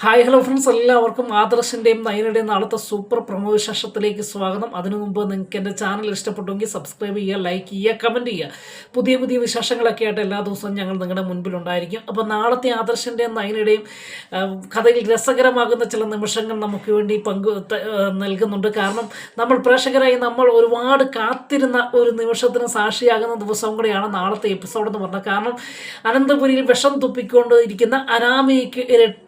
Hi hello friends എല്ലാവർക്കും ആദർശിന്റെയും നയനയുടെയും നാളത്തെ super promo വിശേഷത്തിലേക്ക് സ്വാഗതം. അതിനു മുമ്പ് നിങ്ങൾക്ക് എന്റെ ചാനൽ ഇഷ്ടപ്പെട്ടുവെങ്കിൽ സബ്സ്ക്രൈബ് ചെയ്യുക ലൈക്ക് ചെയ്യുക കമന്റ് ചെയ്യുക. പുതിയ പുതിയ വിശേഷങ്ങളൊക്കെ ആയിട്ട് എല്ലാ ദിവസവും ഞങ്ങൾ നിങ്ങളുടെ മുൻപിലുണ്ടായിരിക്കും അപ്പോൾ നാളത്തെ ആദർശിന്റെയും നയനയുടെയും കഥയിൽ രസകരമാകുന്ന ചില നിമിഷങ്ങൾ നമുക്ക് വേണ്ടി പങ്കു നൽകുന്നുണ്ട്. കാരണം നമ്മൾ പ്രേക്ഷകരായി നമ്മൾ ഒരുപാട് കാത്തിരുന്ന ഒരു നിമിഷത്തിന് സാക്ഷിയാകുന്ന ദിവസവും കൂടെയാണ് നാളത്തെ എപ്പിസോഡ് എന്ന് പറഞ്ഞത്. കാരണം അനന്തപുരിയിൽ വിഷം തുപ്പിക്കൊണ്ട് ഇരിക്കുന്ന അനാമിക്ക്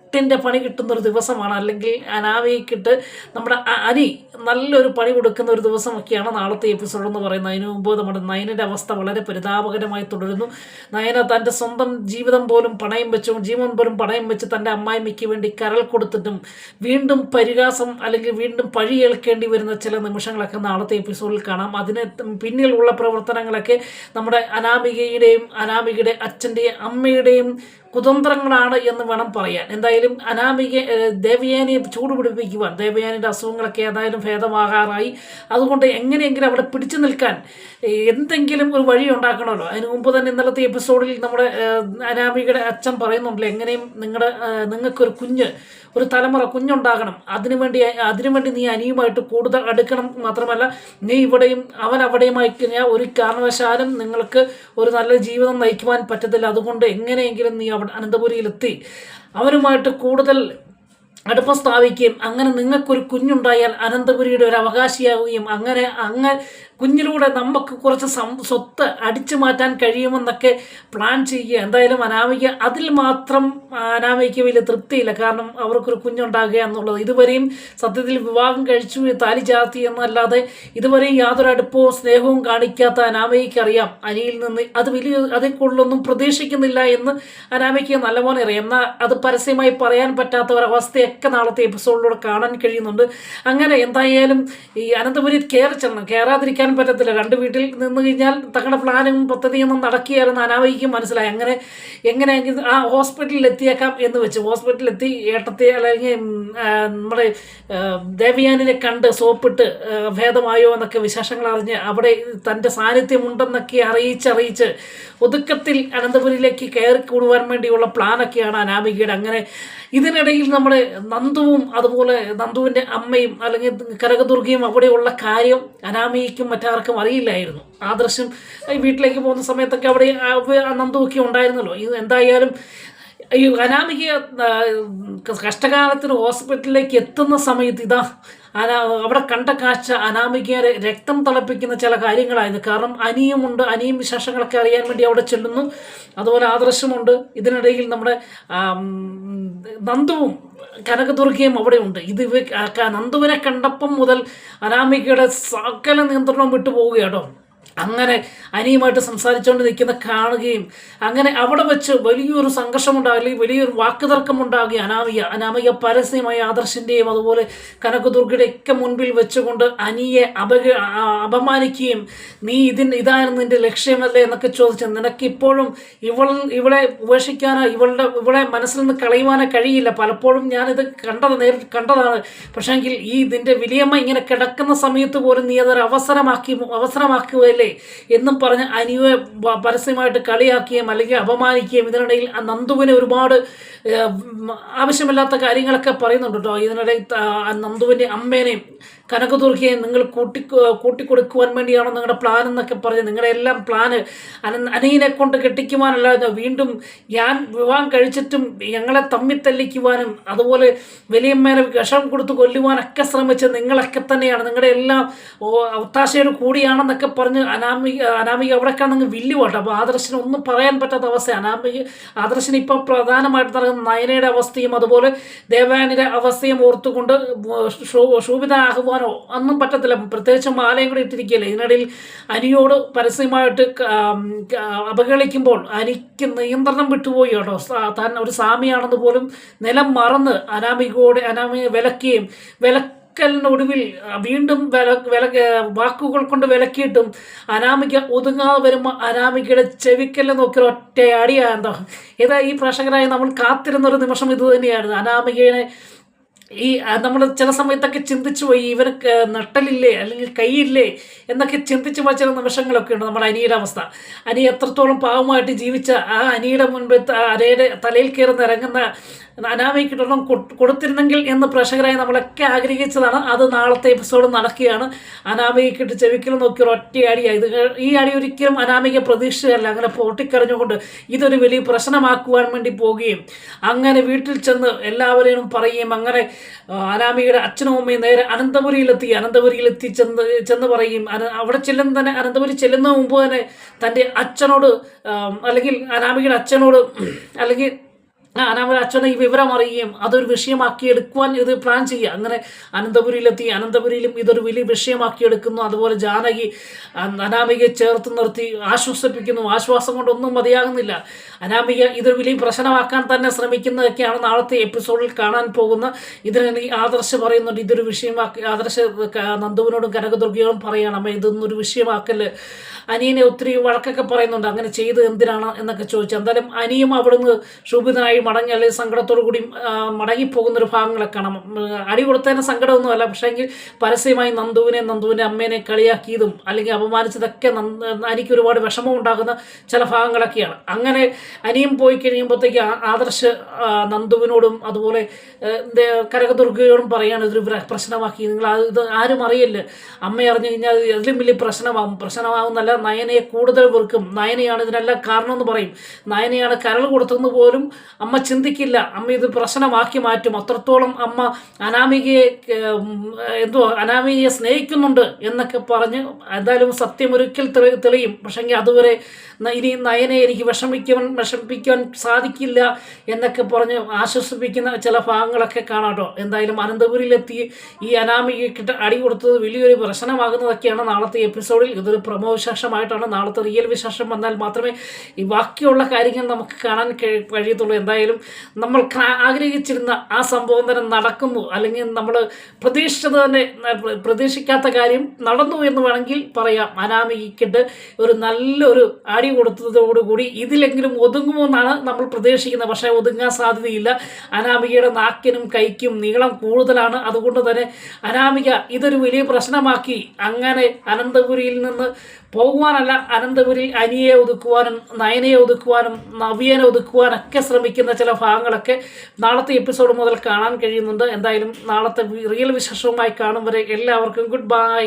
എട്ടിന്റെ പണി കിട്ടുന്ന ഒരു ദിവസമാണ്. അല്ലെങ്കിൽ അനാമിക്കിട്ട് നമ്മുടെ അനി നല്ലൊരു പണി കൊടുക്കുന്ന ഒരു ദിവസമൊക്കെയാണ് നാളത്തെ എപ്പിസോഡ് എന്ന് പറയുന്നത്. അതിനു മുമ്പ് നമ്മുടെ നയനന്റെ അവസ്ഥ വളരെ പരിതാപകരമായി തുടരുന്നു. നയന തന്റെ സ്വന്തം ജീവിതം പോലും പണയം വെച്ചും. ജീവൻ പോലും പണയം വെച്ച് തന്റെ അമ്മായിമ്മയ്ക്ക് വേണ്ടി കരൾ കൊടുത്തിട്ടും വീണ്ടും പരിഹാസം അല്ലെങ്കിൽ വീണ്ടും പഴി കേൾക്കേണ്ടി വരുന്ന ചില നിമിഷങ്ങളൊക്കെ നാളത്തെ എപ്പിസോഡിൽ കാണാം. അതിന് പിന്നിലുള്ള പ്രവർത്തനങ്ങളൊക്കെ നമ്മുടെ അനാമികയുടെയും അനാമികയുടെ അച്ഛന്റെയും അമ്മയുടെയും കുതന്ത്രങ്ങളാണ് എന്ന് വേണം പറയാൻ. എന്തായാലും അനാമിക ഏഹ്, ദേവയാനിയെ ചൂടുപിടിപ്പിക്കുവാൻ ദേവയാനിയുടെ അസുഖങ്ങളൊക്കെ ഏതായാലും ഭേദമാകാറായി. അതുകൊണ്ട് എങ്ങനെയെങ്കിലും അവിടെ പിടിച്ചു നിൽക്കാൻ എന്തെങ്കിലും ഒരു വഴി ഉണ്ടാക്കണമല്ലോ. അതിന് മുമ്പ് തന്നെ ഇന്നലത്തെ എപ്പിസോഡിൽ നമ്മുടെ അനാമികയുടെ അച്ഛൻ പറയുന്നുണ്ടല്ലോ എങ്ങനെയും നിങ്ങളുടെ നിങ്ങൾക്കൊരു കുഞ്ഞ് ഒരു തലമുറ കുഞ്ഞുണ്ടാകണം. അതിനുവേണ്ടി അതിനുവേണ്ടി നീ അനിയുമായിട്ട് കൂടുതൽ അടുക്കണം മാത്രമല്ല നീ ഇവിടെയും അവൻ അവിടെയുമായി കഴിഞ്ഞാൽ ഒരു കാരണവശാലും നിങ്ങൾക്ക് ഒരു നല്ല ജീവിതം നയിക്കുവാൻ പറ്റത്തില്ല. അതുകൊണ്ട് എങ്ങനെയെങ്കിലും നീ അവിടെ അനന്തപുരിയിലെത്തി. അവനുമായിട്ട് കൂടുതൽ അടുപ്പം സ്ഥാപിക്കുകയും അങ്ങനെ നിങ്ങൾക്കൊരു കുഞ്ഞുണ്ടായാൽ അനന്തപുരിയുടെ ഒരു അവകാശിയാവുകയും അങ്ങനെ അങ്ങ് കുഞ്ഞിലൂടെ നമുക്ക് കുറച്ച് സം സ്വത്ത് അടിച്ചു മാറ്റാൻ കഴിയുമെന്നൊക്കെ പ്ലാൻ ചെയ്യുക. എന്തായാലും അനാമിക അതിൽ മാത്രം അനാമിക്ക് വലിയ തൃപ്തിയില്ല. കാരണം അവർക്കൊരു കുഞ്ഞുണ്ടാകുക എന്നുള്ളത്. ഇതുവരെയും സത്യത്തിൽ വിവാഹം കഴിച്ചു താലി ചാർത്തി എന്നല്ലാതെ ഇതുവരെയും യാതൊരു അടുപ്പവും സ്നേഹവും കാണിക്കാത്ത അനാമയ്ക്ക് അറിയാം. അനിയിൽ നിന്ന് അത് വലിയ അതിൽ കൂടുതലൊന്നും പ്രതീക്ഷിക്കുന്നില്ല എന്ന് അനാമയ്ക്ക് നല്ലപോലെ അറിയാം. എന്നാൽ അത് പരസ്യമായി പറയാൻ പറ്റാത്ത ഒരവസ്ഥയൊക്കെ നാളത്തെ എപ്പിസോഡിലൂടെ കാണാൻ കഴിയുന്നുണ്ട്. അങ്ങനെ എന്തായാലും ഈ അനന്തപുരി കയറി ചെല്ലണം കയറാതിരിക്കാൻ പറ്റത്തില്ല. രണ്ട് വീട്ടിൽ നിന്ന് കഴിഞ്ഞാൽ തങ്ങളുടെ പ്ലാനും പദ്ധതിയൊന്നും നടക്കുകയായിരുന്നു. അനാവഹിക്കും മനസ്സിലായി. അങ്ങനെ എങ്ങനെയെങ്കിലും ആ ഹോസ്പിറ്റലിൽ എത്തിയേക്കാം എന്ന് വെച്ച്. ഹോസ്പിറ്റലിൽ എത്തി ഏട്ടത്തെ അല്ലെങ്കിൽ നമ്മുടെ ദേവയാനിനെ കണ്ട് സോപ്പിട്ട് ഭേദമായോ എന്നൊക്കെ വിശേഷങ്ങൾ അറിഞ്ഞ് അവിടെ തന്റെ സാന്നിധ്യമുണ്ടെന്നൊക്കെ അറിയിച്ചറിയിച്ച് ഒതുക്കത്തിൽ അനന്തപുരിയിലേക്ക് കയറി കൂടുവാൻ വേണ്ടിയുള്ള പ്ലാനൊക്കെയാണ് അനാമികയുടെ. അങ്ങനെ ഇതിനിടയിൽ നമ്മുടെ നന്ദുവും അതുപോലെ നന്ദുവിന്റെ അമ്മയും അല്ലെങ്കിൽ കനകദുർഗയും അവിടെയുള്ള കാര്യം അനാമികയ്ക്കും മറ്റാർക്കും അറിയില്ലായിരുന്നു. ആദർശം ഈ വീട്ടിലേക്ക് പോകുന്ന സമയത്തൊക്കെ അവിടെ ആ നന്ദുവൊക്കെ ഉണ്ടായിരുന്നല്ലോ. ഇത് എന്തായാലും ഈ അനാമിക ആ, കഷ്ടകാലത്തിന് ഹോസ്പിറ്റലിലേക്ക് എത്തുന്ന സമയത്ത് ഇതാ അനാ അവിടെ കണ്ട കാഴ്ച അനാമികയെ രക്തം തിളപ്പിക്കുന്ന ചില കാര്യങ്ങളായിരുന്നു. കാരണം അനിയുമുണ്ട് അനിയും വിശേഷങ്ങളൊക്കെ അറിയാൻ വേണ്ടി അവിടെ ചെല്ലുന്നു. അതുപോലെ ആദർശമുണ്ട്. ഇതിനിടയിൽ നമ്മുടെ നന്ദുവും കനകദുർഗയും അവിടെ ഉണ്ട്. ഇത് നന്ദുവിനെ കണ്ടപ്പം മുതൽ അനാമികയുടെ സകല നിയന്ത്രണവും വിട്ടു പോവുകയാണോ അങ്ങനെ അനിയുമായിട്ട് സംസാരിച്ചുകൊണ്ട് നിൽക്കുന്ന കാണുകയും അങ്ങനെ അവിടെ വെച്ച് വലിയൊരു സംഘർഷമുണ്ടാകി വലിയൊരു വാക്കുതർക്കം ഉണ്ടാകുകയും അനാമിക അനാമിക പരസ്യമായ ആദർശിന്റെയും അതുപോലെ കനകദുർഗയുടെ ഒക്കെ മുൻപിൽ വെച്ചുകൊണ്ട് അനിയെ അപക അപമാനിക്കുകയും നീ ഇതിന് ഇതാണ് നിന്റെ ലക്ഷ്യമല്ലേ? എന്നൊക്കെ ചോദിച്ച് നിനക്ക് ഇപ്പോഴും ഇവൾ ഇവളെ ഉപേക്ഷിക്കാനോ ഇവളുടെ ഇവളെ മനസ്സിൽ നിന്ന് കളയുവാനോ കഴിയില്ല. പലപ്പോഴും ഞാനിത് കണ്ടത് നേരി കണ്ടതാണ്. പക്ഷേ പക്ഷേങ്കിൽ ഈ ഇതിന്റെ വലിയമ്മ ഇങ്ങനെ കിടക്കുന്ന സമയത്ത് പോലും നീ അതൊരു അവസരമാക്കി അവസരമാക്കുകയല്ലേ? എന്നും പറഞ്ഞ് അനിയെ പരസ്യമായിട്ട് കളിയാക്കുകയും അല്ലെങ്കിൽ അപമാനിക്കുകയും ഇതിനിടയിൽ ആ നന്ദുവിനെ ഒരുപാട് ആവശ്യമില്ലാത്ത കാര്യങ്ങളൊക്കെ പറയുന്നുണ്ട് കേട്ടോ. ഇതിനിടയിൽ നന്ദുവിന്റെ അമ്മേനെയും കനകദുർഗയെയും നിങ്ങൾ കൂട്ടി കൂട്ടിക്കൊടുക്കുവാൻ വേണ്ടിയാണോ നിങ്ങളുടെ പ്ലാൻ എന്നൊക്കെ പറഞ്ഞ് നിങ്ങളുടെ എല്ലാം പ്ലാന് അന അനീനെ കൊണ്ട് കെട്ടിക്കുവാനല്ലാതെ വീണ്ടും ഞാൻ വിവാഹം കഴിച്ചിട്ടും ഞങ്ങളെ തമ്മി തല്ലിക്കുവാനും അതുപോലെ വലിയമ്മേനെ വിഷം കൊടുത്ത് കൊല്ലുവാനൊക്കെ ശ്രമിച്ച് നിങ്ങളൊക്കെ തന്നെയാണ്. നിങ്ങളുടെ എല്ലാം ഒത്താശയോട് കൂടിയാണെന്നൊക്കെ പറഞ്ഞ് അനാമിക അനാമിക നിങ്ങൾ വില്ലു വില്ലുവാട്ടോ അപ്പോൾ ആദർശന് ഒന്നും പറയാൻ പറ്റാത്ത അവസ്ഥ അനാമിക ആദർശന് ഇപ്പോൾ പ്രധാനമായിട്ട് നടക്കുന്ന നയനയുടെ അവസ്ഥയും അതുപോലെ ദേവാനിയുടെ അവസ്ഥയും ഓർത്തുകൊണ്ട് ശോ- ശോഭിതനാകുവാനോ അന്നും പറ്റത്തില്ല. പ്രത്യേകിച്ച് മാലയും കൂടി ഇട്ടിരിക്കുകയല്ലേ? ഇതിനിടയിൽ അനിയോട് പരസ്യമായിട്ട് അവഹേളിക്കുമ്പോൾ അനിക്ക് നിയന്ത്രണം വിട്ടുപോയി കേട്ടോ. താൻ ഒരു സ്വാമിയാണെന്ന് പോലും നിലം മറന്ന് അനാമികയോട് അനാമിക വിലക്കുകയും വിലക്കലിനൊടുവിൽ വീണ്ടും വില വില വാക്കുകൾ കൊണ്ട് വിലക്കിയിട്ടും അനാമിക ഒതുങ്ങാതെ വരുമ്പോൾ അനാമികയുടെ ചെവിക്കല്ല് നോക്കി ഒറ്റയടിയാ എന്താ. ഇതാ ഈ പ്രേക്ഷകരായി നമ്മൾ കാത്തിരുന്ന ഒരു നിമിഷം ഇത് തന്നെയായിരുന്നു. അനാമികയെ ഈ നമ്മൾ ചില സമയത്തൊക്കെ ചിന്തിച്ചു പോയി ഇവർക്ക് നട്ടലില്ലേ അല്ലെങ്കിൽ കൈയില്ലേ എന്നൊക്കെ ചിന്തിച്ചു പോയ ചില നിമിഷങ്ങളൊക്കെ ഉണ്ട് നമ്മുടെ അനിയുടെ അവസ്ഥ. അനി എത്രത്തോളം പാവമായിട്ട് ജീവിച്ച ആ അനിയുടെ മുൻപ് അരയുടെ തലയിൽ കയറുന്ന ഇറങ്ങുന്ന അനാമയ്ക്കിട്ടൊന്നും കൊടുത്തിരുന്നെങ്കിൽ എന്ന് പ്രേക്ഷകരായി നമ്മളൊക്കെ ആഗ്രഹിച്ചതാണ്. അത് നാളത്തെ എപ്പിസോഡ് നടക്കുകയാണ്. അനാമയ്ക്കിട്ട് ചെവിക്കൽ നോക്കി ഒറ്റയടിയായി ഇത് ഈ അടി ഒരിക്കലും അനാമിക പ്രതീക്ഷയല്ല. അങ്ങനെ പൊട്ടിക്കറിഞ്ഞുകൊണ്ട് ഇതൊരു വലിയ പ്രശ്നമാക്കുവാൻ വേണ്ടി പോവുകയും അങ്ങനെ വീട്ടിൽ ചെന്ന് എല്ലാവരെയും പറയുകയും അങ്ങനെ അനാമികയുടെ അച്ഛനും അമ്മയും നേരെ അനന്തപുരിയിലെത്തി. അനന്തപുരിയിലെത്തി ചെന്ന് ചെന്ന് പറയും അവിടെ ചെല്ലുന്ന തന്നെ അനന്തപുരി ചെല്ലുന്ന മുമ്പ് തന്നെ തന്റെ അച്ഛനോട് അല്ലെങ്കിൽ അനാമികയുടെ അച്ഛനോട് അല്ലെങ്കിൽ അനാമല അച്ഛനെ ഈ വിവരം അറിയുകയും അതൊരു വിഷയമാക്കി എടുക്കുവാൻ ഇത് പ്ലാൻ ചെയ്യുക. അങ്ങനെ അനന്തപുരിയിലെത്തി. അനന്തപുരിയിലും ഇതൊരു വലിയ വിഷയമാക്കി എടുക്കുന്നു. അതുപോലെ ജാനകി അനാമികയെ ചേർത്ത് നിർത്തി ആശ്വസിപ്പിക്കുന്നു. ആശ്വാസം കൊണ്ടൊന്നും മതിയാകുന്നില്ല. അനാമിക ഇതൊരു വലിയ പ്രശ്നമാക്കാൻ തന്നെ ശ്രമിക്കുന്നതൊക്കെയാണ് നാളത്തെ എപ്പിസോഡിൽ കാണാൻ പോകുന്ന. ഇതിന് ആദർശ പറയുന്നുണ്ട് ഇതൊരു വിഷയമാക്കി ആദർശ നന്ദുവിനോടും കനകദുർഗയോടും പറയണം അമ്മ ഇതൊന്നും ഒരു വിഷയമാക്കൽ. അനിയനെ ഒത്തിരി വഴക്കൊക്കെ പറയുന്നുണ്ട്. അങ്ങനെ ചെയ്ത് എന്തിനാണ്? എന്നൊക്കെ ചോദിച്ചു. എന്തായാലും അനിയും അവിടുന്ന് ശോഭിതനായി മടങ്ങി അല്ലെങ്കിൽ സങ്കടത്തോടു കൂടി മടങ്ങിപ്പോകുന്നൊരു ഭാഗങ്ങളെ കാണാം അടി കൊടുത്തതിന് സങ്കടമൊന്നുമല്ല. പക്ഷേങ്കിൽ പരസ്യമായി നന്ദുവിനെ നന്ദുവിന്റെ അമ്മേനെ കളിയാക്കിയതും അല്ലെങ്കിൽ അപമാനിച്ചതൊക്കെ അനിക്ക് ഒരുപാട് വിഷമം ഉണ്ടാകുന്ന ചില ഭാഗങ്ങളൊക്കെയാണ്. അങ്ങനെ അനിയും പോയി കഴിയുമ്പോഴത്തേക്ക് ആദർശ് നന്ദുവിനോടും അതുപോലെ കരകദുർഗയോടും പറയാണ് ഇതൊരു പ്രശ്നമാക്കി. നിങ്ങൾ ഇത് ആരും അറിയില്ല? അമ്മ അറിഞ്ഞു കഴിഞ്ഞാൽ അതിലും വലിയ പ്രശ്നമാകും പ്രശ്നമാകുന്നല്ല നയനയെ കൂടുതൽ വെറുക്കും. നയനയാണ് ഇതിനെല്ലാം കാരണം എന്ന് പറയും. നയനയാണ് കരൾ കൊടുത്തെന്ന് പോലും അമ്മ ചിന്തിക്കില്ല. അമ്മ ഇത് പ്രശ്നമാക്കി മാറ്റും. അത്രത്തോളം അമ്മ അനാമികയെ എന്തോ അനാമികയെ സ്നേഹിക്കുന്നുണ്ട് എന്നൊക്കെ പറഞ്ഞ് എന്തായാലും സത്യം ഒരിക്കൽ തെളി തെളിയും. പക്ഷെങ്കിൽ അതുവരെ ഇനി നയനെ എനിക്ക് വിഷമിക്കാൻ വിഷമിപ്പിക്കാൻ സാധിക്കില്ല എന്നൊക്കെ പറഞ്ഞ് ആശ്വസിപ്പിക്കുന്ന ചില ഭാഗങ്ങളൊക്കെ കാണാട്ടോ എന്തായാലും അനന്തപുരിയിലെത്തി ഈ അനാമികയ്ക്കിട്ട് അടി കൊടുത്തത് വലിയൊരു പ്രശ്നമാകുന്നതൊക്കെയാണ് നാളത്തെ എപ്പിസോഡിൽ. ഇതൊരു പ്രമോ വിശേഷമായിട്ടാണ് നാളത്തെ റിയൽ വിശേഷം വന്നാൽ മാത്രമേ ഈ ബാക്കിയുള്ള കാര്യങ്ങൾ നമുക്ക് കാണാൻ കഴിയത്തുള്ളൂ. എന്തായാലും നമ്മൾ ആഗ്രഹിച്ചിരുന്ന ആ സംഭവം തന്നെ നടക്കുന്നു. അല്ലെങ്കിൽ നമ്മൾ പ്രതീക്ഷിച്ചത് തന്നെ പ്രതീക്ഷിക്കാത്ത കാര്യം നടന്നു എന്ന് വേണമെങ്കിൽ പറയാം. അനാമികിട്ട് ഒരു നല്ലൊരു അടി കൊടുത്തതോടുകൂടി ഇതിലെങ്കിലും ഒതുങ്ങുമെന്നാണ് നമ്മൾ പ്രതീക്ഷിക്കുന്നത്. പക്ഷേ ഒതുങ്ങാൻ സാധ്യതയില്ല. അനാമികയുടെ നാക്കിനും കൈക്കും നീളം കൂടുതലാണ്. അതുകൊണ്ട് തന്നെ അനാമിക ഇതൊരു വലിയ പ്രശ്നമാക്കി. അങ്ങനെ അനന്തപുരിയിൽ നിന്ന് പോകുവാനല്ല അനന്തപുരി അനിയെ ഒതുക്കുവാനും നയനയെ ഒതുക്കുവാനും നവ്യനെ ഒതുക്കുവാനൊക്കെ ശ്രമിക്കുന്ന ചില ഭാഗങ്ങളൊക്കെ നാളത്തെ എപ്പിസോഡ് മുതൽ കാണാൻ കഴിയുന്നുണ്ട്. എന്തായാലും നാളത്തെ റിയൽ വിശേഷവുമായി കാണും വരെ എല്ലാവർക്കും ഗുഡ് ബൈ